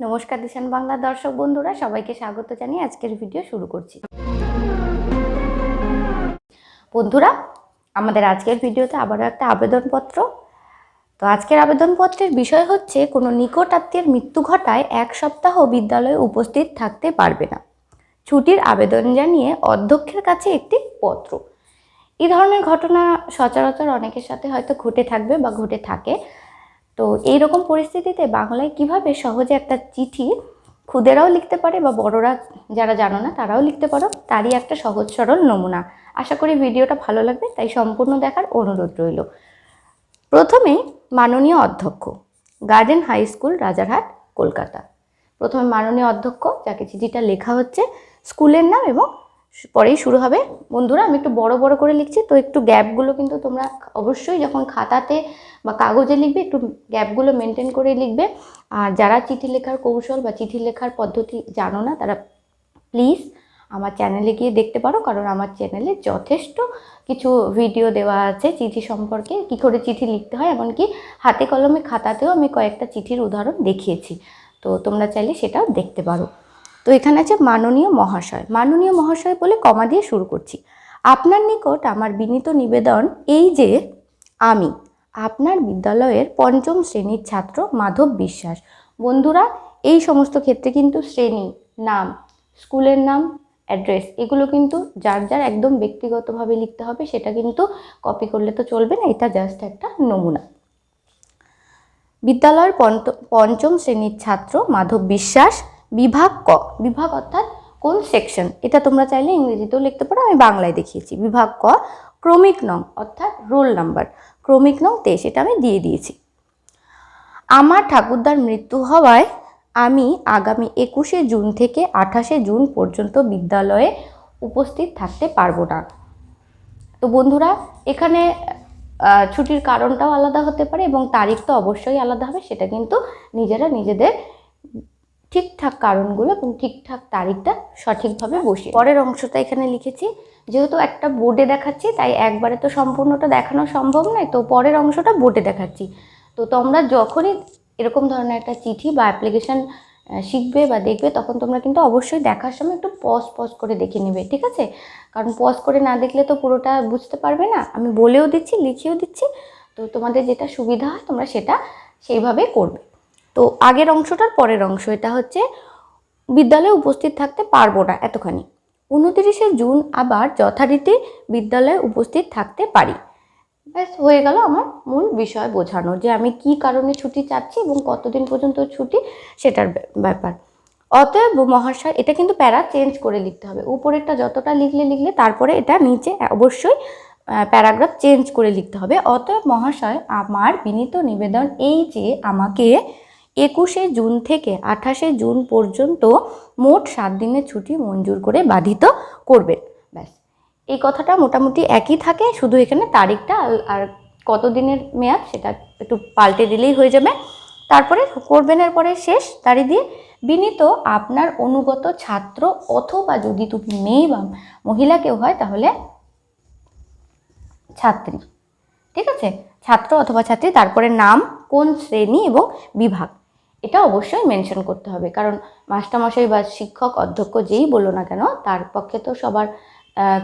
নমস্কার দিশান বাংলা দর্শক বন্ধুরা, সবাইকে স্বাগত জানিয়ে আজকের ভিডিও শুরু করছি। বন্ধুরা, আমাদের আজকের ভিডিওতে আবারও একটা আবেদনপত্র। তো আজকের আবেদনপত্রের বিষয় হচ্ছে, কোনো নিকট আত্মীয়ের মৃত্যু ঘটায় এক সপ্তাহ বিদ্যালয়ে উপস্থিত থাকতে পারবে না। ছুটির আবেদন জানিয়ে অধ্যক্ষের কাছে একটি পত্র। এই ধরনের ঘটনা সচরাচর অনেকের সাথে হয়তো ঘটে থাকবে বা ঘটে থাকে। তো এই রকম পরিস্থিতিতে বাংলায় কীভাবে সহজে একটা চিঠি খুদেরাও লিখতে পারে বা বড়রা যারা জানো না, তারাও লিখতে পারো। তারই একটা সহজ সরল নমুনা। আশা করি ভিডিওটা ভালো লাগবে, তাই সম্পূর্ণ দেখার অনুরোধ রইল। প্রথমে মাননীয় অধ্যক্ষ, garden high school, Rajarhat, Kolkata. প্রথমে মাননীয় অধ্যক্ষ, যাকে চিঠিটা লেখা হচ্ছে, স্কুলের নাম এবং পরেই শুরু হবে। বন্ধুরা, আমি একটু বড় বড় করে লিখছি, তো একটু গ্যাপগুলো কিন্তু তোমরা অবশ্যই যখন খাতাতে বা কাগজে লিখবে, একটু গ্যাপগুলো মেনটেন করে লিখবে। আর যারা চিঠি লেখার কৌশল বা চিঠি লেখার পদ্ধতি জানো না, তারা প্লিজ আমার চ্যানেলে গিয়ে দেখতে পারো, কারণ আমার চ্যানেলে যথেষ্ট কিছু ভিডিও দেওয়া আছে চিঠি সম্পর্কে, কি করে চিঠি লিখতে হয়, এমনকি হাতে কলমে খাতাতেও আমি কয়েকটা চিঠির উদাহরণ দেখিয়েছি। তো তোমরা চাইলে সেটাও দেখতে পারো। তো এখানে আছে মাননীয় মহাশয়। মাননীয় মহাশয় বলে কমা দিয়ে শুরু করছি। আপনার নিকট আমার বিনীত নিবেদন এই যে, আমি, আপনার বিদ্যালয়ের পঞ্চম শ্রেণির ছাত্র মাধব বিশ্বাস। বন্ধুরা, এই সমস্ত ক্ষেত্রে কিন্তু শ্রেণি, নাম, স্কুলের নাম, অ্যাড্রেস, এগুলো কিন্তু যার যার একদম ব্যক্তিগতভাবে লিখতে হবে, সেটা কিন্তু কপি করলে তো চলবে না, এটা জাস্ট একটা নমুনা। বিদ্যালয়ের পঞ্চম শ্রেণির ছাত্র মাধব বিশ্বাস বিভাগ ক। বিভাগ অর্থাৎ কোন সেকশন এটা তোমরা চাইলে ইংরেজিতেও লিখতে পারো, আমি বাংলায় দেখিয়েছি। বিভাগ ক, ক্রমিক নং, অর্থাৎ রোল নাম্বার। ক্রমিক নং তেইশ এটা আমি দিয়ে দিয়েছি। আমার ঠাকুরদার মৃত্যু হওয়ায় আমি আগামী একুশে জুন থেকে আঠাশে জুন পর্যন্ত বিদ্যালয়ে উপস্থিত থাকতে পারব না। তো বন্ধুরা, এখানে ছুটির কারণটাও আলাদা হতে পারে এবং তারিখ তো অবশ্যই আলাদা হবে, সেটা কিন্তু নিজেরা নিজেদের ঠিকঠাক কারণগুলো এবং ঠিকঠাক তারিখটা সঠিকভাবে বসিয়ে পরের অংশটা এখানে লিখেছি, যেহেতু একটা বোর্ডে দেখাচ্ছি, তাই একবারে তো সম্পূর্ণটা দেখানো সম্ভব নয়, তো পরের অংশটা বোর্ডে দেখাচ্ছি। তো তোমরা যখনই এরকম ধরনের একটা চিঠি বা অ্যাপ্লিকেশন শিখবে বা দেখবে, তখন তোমরা কিন্তু অবশ্যই দেখার সময় একটু পজ পজ করে দেখে নেবে, ঠিক আছে? কারণ পজ করে না দেখলে তো পুরোটা বুঝতে পারবে না। আমি বলেও দিচ্ছি, লিখেও দিচ্ছি, তো তোমাদের যেটা সুবিধা হয় তোমরা সেটা সেইভাবে করবে। তো আগের অংশটার পরের অংশ, এটা হচ্ছে বিদ্যালয়ে উপস্থিত থাকতে পারব না এতখানি। উনতিরিশে জুন আবার যথারীতি বিদ্যালয়ে উপস্থিত থাকতে পারি। ব্যাস, হয়ে গেল আমার মূল বিষয় বোঝানো, যে আমি কি কারণে ছুটি চাচ্ছি এবং কতদিন পর্যন্ত ছুটি, সেটার ব্য- ব্যাপার। অতএব মহাশয়, এটা কিন্তু প্যারা চেঞ্জ করে লিখতে হবে। উপরেরটা যতটা লিখলে লিখলে, তারপরে এটা নিচে অবশ্যই প্যারাগ্রাফ চেঞ্জ করে লিখতে হবে। অতএব মহাশয়, আমার বিনীত নিবেদন এই যে আমাকে একুশে জুন থেকে আঠাশে জুন পর্যন্ত মোট সাত দিনের ছুটি মঞ্জুর করে বাধিত করবেন ব্যাস, এই কথাটা মোটামুটি একই থাকে, শুধু এখানে তারিখটা আর- কত দিনের মেয়াদ সেটা একটু পাল্টে দিলেই হয়ে যাবে। তারপরে করবেনের পরে শেষ তারিখ দিয়ে, বিনীত আপনার অনুগত ছাত্র অথবা যদি তুমি মেয়ে বা মহিলা কেউ হয় তাহলে ছাত্রী, ঠিক আছে? ছাত্র অথবা ছাত্রী, তারপরে নাম, কোন শ্রেণি এবং বিভাগ। অবশ্যই মেনশন করতে হবে। কারণ মাস্টারমশাই বা শিক্ষক অধ্যক্ষ যেই বলল না কেন, তার পক্ষে তো সবার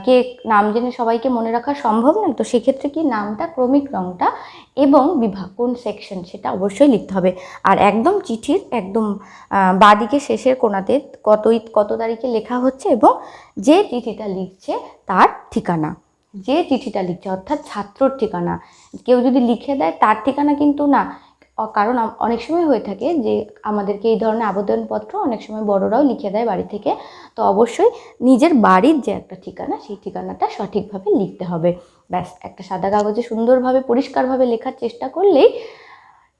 কে নাম জেনে সবাইকে মনে রাখা সম্ভব নয়। তো সেক্ষেত্রে কি নামটা, ক্রমিক রংটা এবং বিভাগ কোন সেকশন সেটা অবশ্যই লিখতে হবে। আর একদম চিঠির একদম বাঁদিকে শেষের কোনাতে কত কত তারিখে লেখা হচ্ছে এবং যে চিঠিটা লিখছে তার ঠিকানা। যে চিঠিটা লিখছে, অর্থাৎ ছাত্রর ঠিকানা। কেউ যদি লিখে দেয় তার ঠিকানা কিন্তু না। কারণ অনেক সময় হয়ে থাকে যে আমাদেরকে এই ধরনের আবেদনপত্র অনেক সময় বড়রাও লিখে দেয় বাড়ি থেকে। তো অবশ্যই নিজের বাড়ির যে একটা ঠিকানা, সেই ঠিকানাটা সঠিকভাবে লিখতে হবে। ব্যাস, একটা সাদা কাগজে সুন্দরভাবে, পরিষ্কারভাবে লেখার চেষ্টা করলেই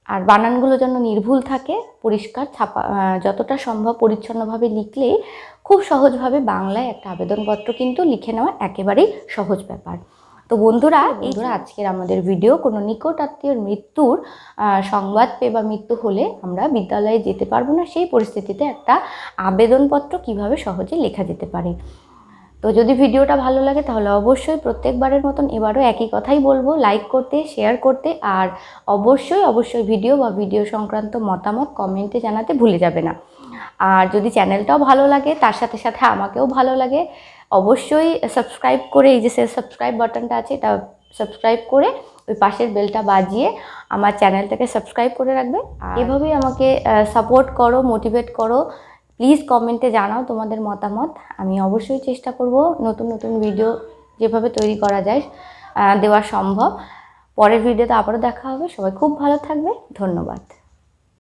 আর বানানগুলো যেন নির্ভুল থাকে, পরিষ্কার, ছাপা যতটা সম্ভব পরিচ্ছন্নভাবে লিখলেই খুব সহজভাবে বাংলায় একটা আবেদনপত্র কিন্তু লিখে নেওয়া একেবারেই সহজ ব্যাপার। তো বন্ধুরা বন্ধুরা। আজকের আমাদের ভিডিও কোনো নিকট আত্মীয়র মৃত্যুর সংবাদ পেয়ে বা মৃত্যু হলে আমরা বিদ্যালয়ে যেতে পারব না সেই পরিস্থিতিতে একটা আবেদনপত্র কীভাবে সহজে লেখা যেতে পারে। তো যদি ভিডিওটা ভালো লাগে তাহলে অবশ্যই প্রত্যেকবারের মতন এবারও একই কথাই বলব লাইক করতে শেয়ার করতে আর অবশ্যই অবশ্যই ভিডিও বা ভিডিও সংক্রান্ত মতামত কমেন্টে জানাতে ভুলে যাবে না। আর যদি চ্যানেলটাও ভালো লাগে তার সাথে সাথে আমাকেও ভালো লাগে অবশ্যই সাবস্ক্রাইব করে, এই যে সে সাবস্ক্রাইব বাটনটা আছে, এটা সাবস্ক্রাইব করে ওই পাশের বেলটা বাজিয়ে আমার চ্যানেলটাকে সাবস্ক্রাইব করে রাখবে। এভাবেই আমাকে সাপোর্ট করো মোটিভেট করো। প্লিজ কমেন্টে জানাও তোমাদের মতামত। আমি অবশ্যই চেষ্টা করব নতুন নতুন ভিডিও যেভাবে তৈরি করা যায় দেওয়া সম্ভব। পরের ভিডিওতে আবারও দেখা হবে। সবাই খুব ভালো থাকবে। ধন্যবাদ।